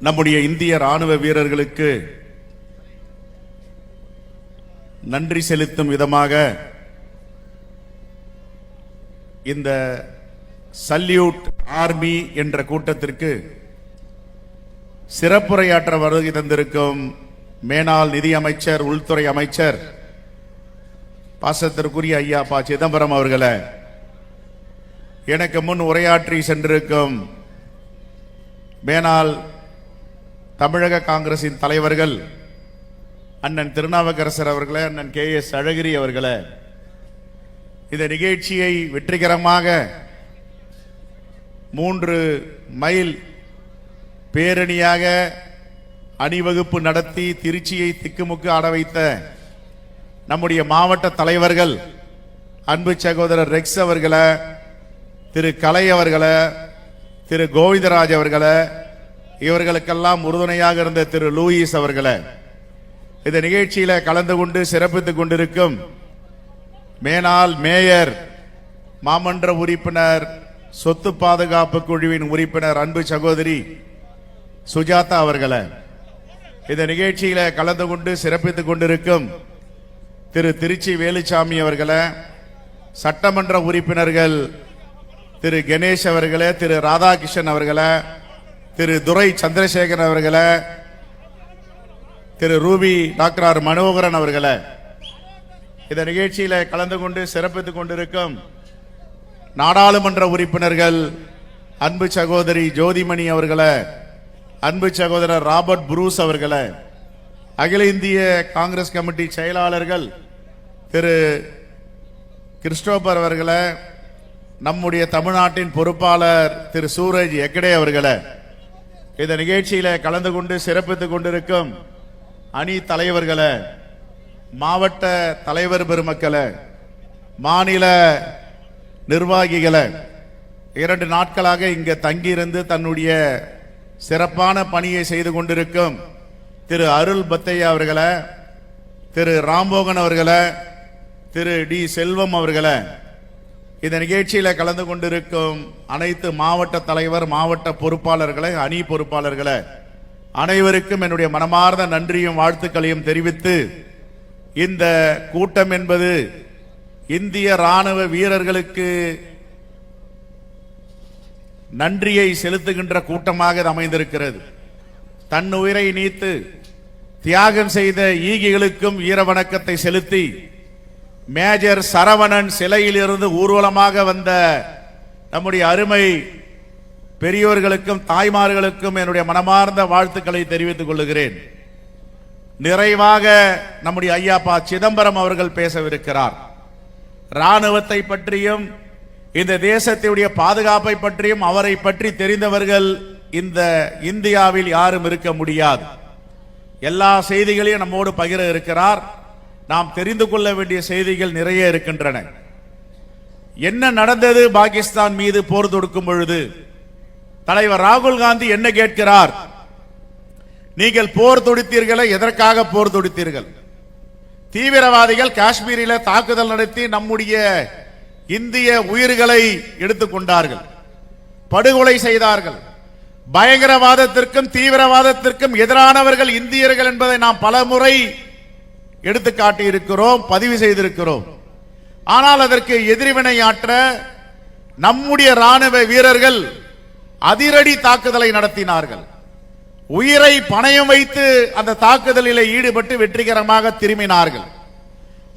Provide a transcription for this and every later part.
நம்முடைய இந்திய ராணுவ வீரர்களுக்கு நன்றி செலுத்தும் விதமாக இந்த சல்யூட் ஆர்மி என்ற கூட்டத்திற்கு சிறப்புரையாற்ற வருகை தந்திருக்கும் மேனாள் நிதி அமைச்சர் உள்துறை அமைச்சர் பாசத்திற்குரிய ஐயா பா. சிதம்பரம் அவர்களை எனக்கு முன் உரையாற்றி சென்றிருக்கும் மேனாள் தமிழக காங்கிரசின் தலைவர்கள் அண்ணன் திருநாவுக்கரசர் அவர்களே அண்ணன் கே எஸ் அழகிரி அவர்களே இந்த நிகழ்ச்சியை வெற்றிகரமாக மூன்று மைல் பேரணியாக அணிவகுப்பு நடத்தி திருச்சியை திக்குமுக்கு ஆட வைத்த நம்முடைய மாவட்ட தலைவர்கள் அன்பு சகோதரர் ரெக்ஸ் அவர்களை திரு கலை அவர்களை திரு கோவிந்தராஜ் அவர்களை இவர்களுக்கெல்லாம் உறுதுணையாக இருந்த திரு லூயிஸ் அவர்களை இந்த நிகழ்ச்சியில கலந்து கொண்டு சிறப்பித்துக் கொண்டிருக்கும் மேனால் மேயர் மாமன்ற உறுப்பினர் சொத்து பாதுகாப்பு குழுவின் உறுப்பினர் அன்பு சகோதரி சுஜாதா அவர்களை இந்த நிகழ்ச்சியில கலந்து கொண்டு சிறப்பித்துக் கொண்டிருக்கும் திரு திருச்சி வேலுச்சாமி அவர்களை சட்டமன்ற உறுப்பினர்கள் திரு கணேஷ் அவர்களே திரு ராதாகிருஷ்ணன் அவர்களை திரு துரை சந்திரசேகரன் அவர்களை Thiru Ruby doctor R Manoharan அவர்களை இந்த நிகழ்ச்சியில் கலந்து கொண்டு சிறப்பித்துக் கொண்டிருக்கும் நாடாளுமன்ற உறுப்பினர்கள் அன்பு சகோதரி ஜோதிமணி அவர்களை அன்பு சகோதரர் ராபர்ட் புரூஸ் அவர்களை அகில இந்திய காங்கிரஸ் கமிட்டி செயலாளர்கள் திரு கிறிஸ்டோபர் அவர்களை நம்முடைய தமிழ்நாட்டின் பொறுப்பாளர் திரு சூரஜ் எக்கடே அவர்களை இந்த நிகழ்ச்சியில கலந்து கொண்டு சிறப்பித்துக் கொண்டிருக்கும் அணி தலைவர்களை மாவட்ட தலைவர் பெருமக்களை மாநில நிர்வாகிகளை இரண்டு நாட்களாக இங்கே தங்கியிருந்து தன்னுடைய சிறப்பான பணியை செய்து கொண்டிருக்கும் திரு அருள் பத்தையா அவர்களை திரு ராம்போகன் அவர்களை திரு டி செல்வம் அவர்களை இந்த நிகழ்ச்சியில் கலந்து கொண்டிருக்கும் அனைத்து மாவட்ட தலைவர் மாவட்ட பொறுப்பாளர்களை அணி பொறுப்பாளர்களை அனைவருக்கும் என்னுடைய மனமார்ந்த நன்றியும் வாழ்த்துக்களையும் தெரிவித்து இந்த கூட்டம் என்பது இந்திய ராணுவ வீரர்களுக்கு நன்றியை செலுத்துகின்ற கூட்டமாக இது அமைந்திருக்கிறது. தன் உயிரை நீத்து தியாகம் செய்த ஈகிகளுக்கும் வீர வணக்கத்தை செலுத்தி மேஜர் சரவணன் சிலையிலிருந்து ஊர்வலமாக வந்த நம்முடைய அருமை பெரியோர்களுக்கும் தாய்மார்களுக்கும் என்னுடைய மனமார்ந்த வாழ்த்துக்களை தெரிவித்துக் கொள்ளுகிறேன். நிறைவாக நம்முடைய ஐயா சிதம்பரம் அவர்கள் பேசவிருக்கிறார். ராணுவத்தை பற்றியும் இந்த தேசத்தினுடைய பாதுகாப்பை பற்றியும் அவரை பற்றி தெரிந்தவர்கள் இந்த இந்தியாவில் யாரும் இருக்க முடியாது. எல்லா செய்திகளையும் நம்மோடு பகிர இருக்கிறார். நாம் தெரிந்து கொள்ள வேண்டிய செய்திகள் நிறைய இருக்கின்றன. என்ன நடந்தது? பாகிஸ்தான் மீது போர் தொடுக்கும் பொழுது தலைவர் ராகுல் காந்தி என்ன கேட்கிறார்? நீங்கள் போர் தொடுத்தீர்களே எதற்காக போர் தொடுத்தீர்கள்? தீவிரவாதிகள் காஷ்மீரில் தாக்குதல் நடத்தி நம்முடைய இந்திய உயிர்களை எடுத்துக்கொண்டார்கள் படுகொலை செய்தார்கள். பயங்கரவாதத்திற்கும் தீவிரவாதத்திற்கும் எதிரானவர்கள் இந்தியர்கள் என்பதை நாம் பலமுறை எடுத்து காட்டியிருக்கிறோம் பதிவு செய்திருக்கிறோம். ஆனால் அதற்கு எதிர்வினையாற்ற நம்முடைய ராணுவ வீரர்கள் அதிரடி தாக்குதலை நடத்தினார்கள். உயிரை பணயம் வைத்து அந்த தாக்குதலில் ஈடுபட்டு வெற்றிகரமாக திரும்பினார்கள்.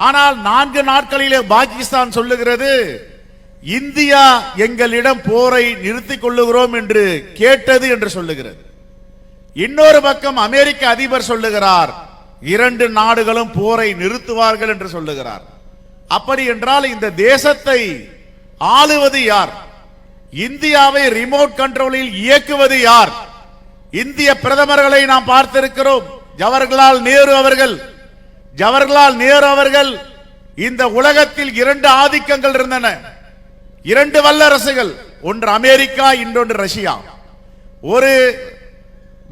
ஆனால் நான்கு நாட்களிலே பாகிஸ்தான் சொல்லுகிறது இந்தியா எங்களிடம் போரை நிறுத்திக் கொள்ளுகிறோம் என்று கேட்டது என்று சொல்லுகிறது. இன்னொரு பக்கம் அமெரிக்க அதிபர் சொல்லுகிறார் இரண்டு நாடுகளும் போரை நிறுத்துவார்கள் என்று சொல்லுகிறார். அப்படி என்றால் இந்த தேசத்தை ஆளுவது யார்? இந்தியாவை ரிமோட் கண்ட்ரோலில் இயக்குவது யார்? இந்திய பிரதமர்களை நாம் பார்த்திருக்கிறோம். ஜவஹர்லால் நேரு அவர்கள். ஜவஹர்லால் நேரு அவர்கள் இந்த உலகத்தில் இரண்டு ஆதிக்கங்கள் இருந்தன. இரண்டு வல்லரசுகள். ஒன்று அமெரிக்கா இன்னொன்று ரஷ்யா. ஒரு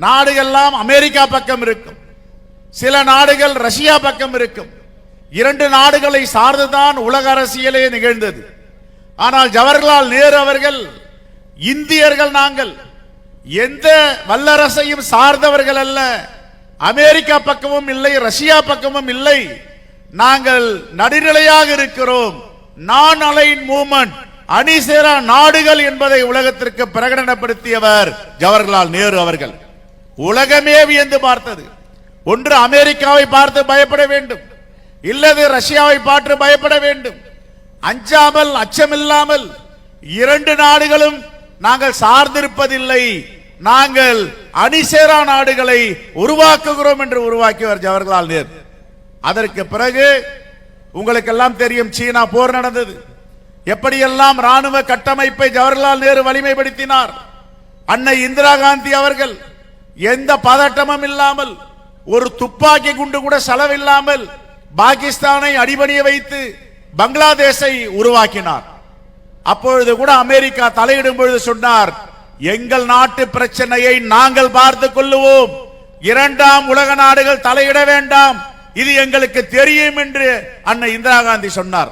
நாடுகள்லாம் அமெரிக்கா பக்கம் இருக்கும். சில நாடுகள் ரஷ்யா பக்கம் இருக்கும். இரண்டு நாடுகளை சார்ந்துதான் உலக அரசியலே நிகழ்ந்தது. ஆனால் ஜவஹர்லால் நேரு அவர்கள் இந்தியர்கள் நாங்கள் எந்த வல்லரசையும் சார்ந்தவர்கள் அல்ல. அமெரிக்கா பக்கமும் இல்லை ரஷ்யா பக்கமும் இல்லை. நாங்கள் நடுநிலையாக இருக்கிறோம். நான் அலைன் மூமெண்ட் அணிசேரா நாடுகள் என்பதை உலகத்திற்கு பிரகடனப்படுத்தியவர் ஜவஹர்லால் நேரு அவர்கள். உலகமே வியந்து பார்த்தது. ஒன்று அமெரிக்காவை பார்த்து பயப்பட வேண்டும். இல்லது ரஷ்யாவை பார்த்து பயப்பட வேண்டும். அஞ்சாமல் அச்சமில்லாமல் இரண்டு நாடுகளும் நாங்கள் சார்ந்திருப்பதில்லை. நாங்கள் அணிசேரா நாடுகளை உருவாக்குகிறோம் என்று உருவாக்கியவர் ஜவஹர்லால் நேரு. அதற்கு பிறகு உங்களுக்கெல்லாம் தெரியும் சீனா போர் நடந்தது. எப்படியெல்லாம் ராணுவ கட்டமைப்பை ஜவஹர்லால் நேரு வலிமைப்படுத்தினார். அன்னை இந்திரா காந்தி அவர்கள் எந்த பதட்டமும் இல்லாமல் ஒரு துப்பாக்கி குண்டு கூட செலவில்லாமல் பாகிஸ்தானை அடிபணிய வைத்து பங்களாதேஷை உருவாக்கினார். அப்பொழுது கூட அமெரிக்கா தலையிடும் பொழுது சொன்னார் எங்கள் நாட்டு பிரச்சனையை நாங்கள் பார்த்துக் கொள்ளுவோம். இரண்டாம் உலக நாடுகள் தலையிட வேண்டாம். இது எங்களுக்கு தெரியும் என்று அன்னை இந்திரா காந்தி சொன்னார்.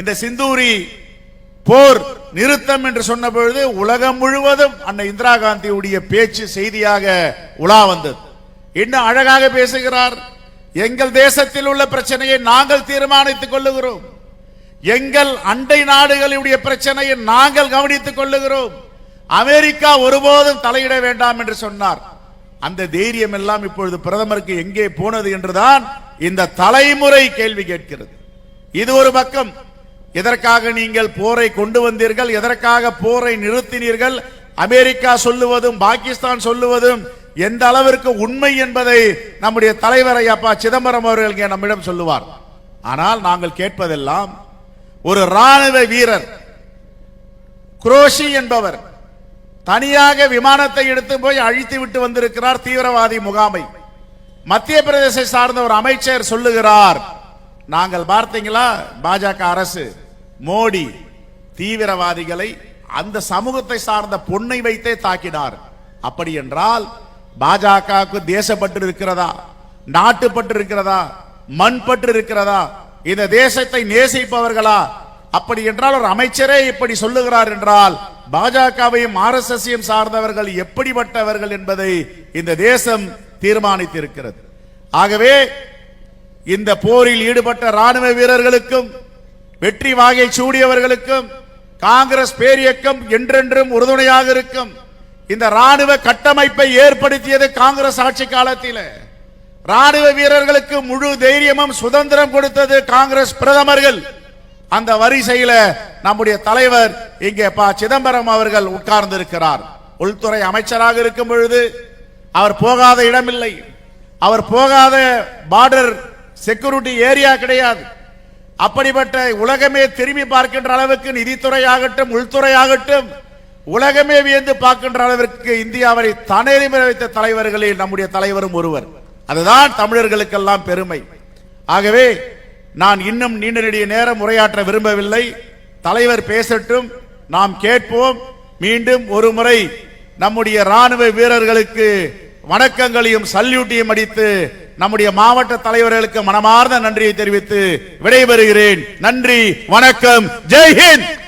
இந்த சிந்தூரி போர் நிறுத்தம் என்று சொன்ன பொழுது உலகம் முழுவதும் அன்னை இந்திரா காந்தியுடைய பேச்சு செய்தியாக உலா வந்தது. இன்னும் அழகாக பேசுகிறார். எங்கள் தேசத்தில் உள்ள பிரச்சனையை நாங்கள் தீர்மானித்துக் கொள்ளுகிறோம். எங்கள் அண்டை நாடுகளுடைய பிரச்சனையை நாங்கள் கவனித்துக் கொள்ளுகிறோம். அமெரிக்கா ஒருபோதும் தலையிட வேண்டாம் என்று சொன்னார். அந்த தைரியம் எல்லாம் இப்பொழுது பிரதமருக்கு எங்கே போனது என்றுதான் இந்த தலைமுறை கேள்வி கேட்கிறது. இது ஒரு பக்கம். எதற்காக நீங்கள் போரை கொண்டு வந்தீர்கள்? எதற்காக போரை நிறுத்தினீர்கள்? அமெரிக்கா சொல்லுவதும் பாகிஸ்தான் சொல்லுவதும் எந்த அளவிற்கு உண்மை என்பதை நம்முடைய தலைவர் அப்பா சிதம்பரம் அவர்கள் நம்மிடம் சொல்லுவார். ஆனால் நாங்கள் கேட்பதெல்லாம் ஒரு ராணுவ வீரர் குரோஷி என்பவர் தனியாக விமானத்தை எடுத்து போய் அழித்து விட்டு வந்திருக்கிறார் தீவிரவாதி முகாமை. மத்திய பிரதேசை சார்ந்த ஒரு அமைச்சர் சொல்லுகிறார் நாங்கள் பார்த்தீங்களா பாஜக அரசு மோடி தீவிரவாதிகளை அந்த சமூகத்தை சார்ந்த பொண்ணை வைத்தே தாக்கினார். அப்படி என்றால் பாஜகவுக்கு தேசப்பற்று இருக்கிறதா நாட்டுப்பற்று இருக்கிறதா மண் பற்று இருக்கிறதா இந்த தேசத்தை நேசிப்பவர்களா? அப்படி என்றால் ஒரு அமைச்சரே இப்படி சொல்லுகிறார் என்றால் பாஜகவையும் ஆர்எஸ்எஸ்ஸையும் சார்ந்தவர்கள் எப்படிப்பட்டவர்கள் என்பதை இந்த தேசம் தீர்மானித்திருக்கிறது. ஆகவே இந்த போரில் ஈடுபட்ட ராணுவ வீரர்களுக்கும் வெற்றி வாகை சூடியவர்களுக்கும் காங்கிரஸ் பேரியக்கம் என்றென்றும் உறுதுணையாக இருக்கும். இந்த ராணுவ கட்டமைப்பை ஏற்படுத்தியது காங்கிரஸ் ஆட்சி காலத்தில். ராணுவ வீரர்களுக்கு முழு தைரியமும் சுதந்திரம் கொடுத்தது காங்கிரஸ் பிரதமர்கள். அந்த வரிசையில நம்முடைய தலைவர் இங்கே ப. சிதம்பரம் அவர்கள் உட்கார்ந்து இருக்கிறார் உள்துறை அமைச்சராக இருக்கும் பொழுது அவர் போகாத இடமில்லை. அவர் போகாத பார்டர் செக்யூரிட்டி ஏரியா கிடையாது. அப்படிப்பட்ட உலகமே திரும்பி பார்க்கின்ற அளவுக்கு நிதித்துறை ஆகட்டும் உள்துறை ஆகட்டும் உலகமே வியந்து பார்க்கின்ற அளவிற்கு இந்தியாவை தனெறிமுறை வைத்த தலைவர்களில் நம்முடைய தலைவரும் ஒருவர். அதுதான் தமிழர்களுக்கெல்லாம் பெருமை. ஆகவே நான் இன்னும் நீண்ட நெடிய நேரம் உரையாற்ற விரும்பவில்லை. தலைவர் பேசட்டும் நாம் கேட்போம். மீண்டும் ஒரு முறை நம்முடைய ராணுவ வீரர்களுக்கு வணக்கங்களையும் சல்யூட்டையும் அடித்து நம்முடைய மாவட்ட தலைவர்களுக்கு மனமார்ந்த நன்றியை தெரிவித்து விடைபெறுகிறேன். நன்றி வணக்கம் ஜெய்ஹிந்த்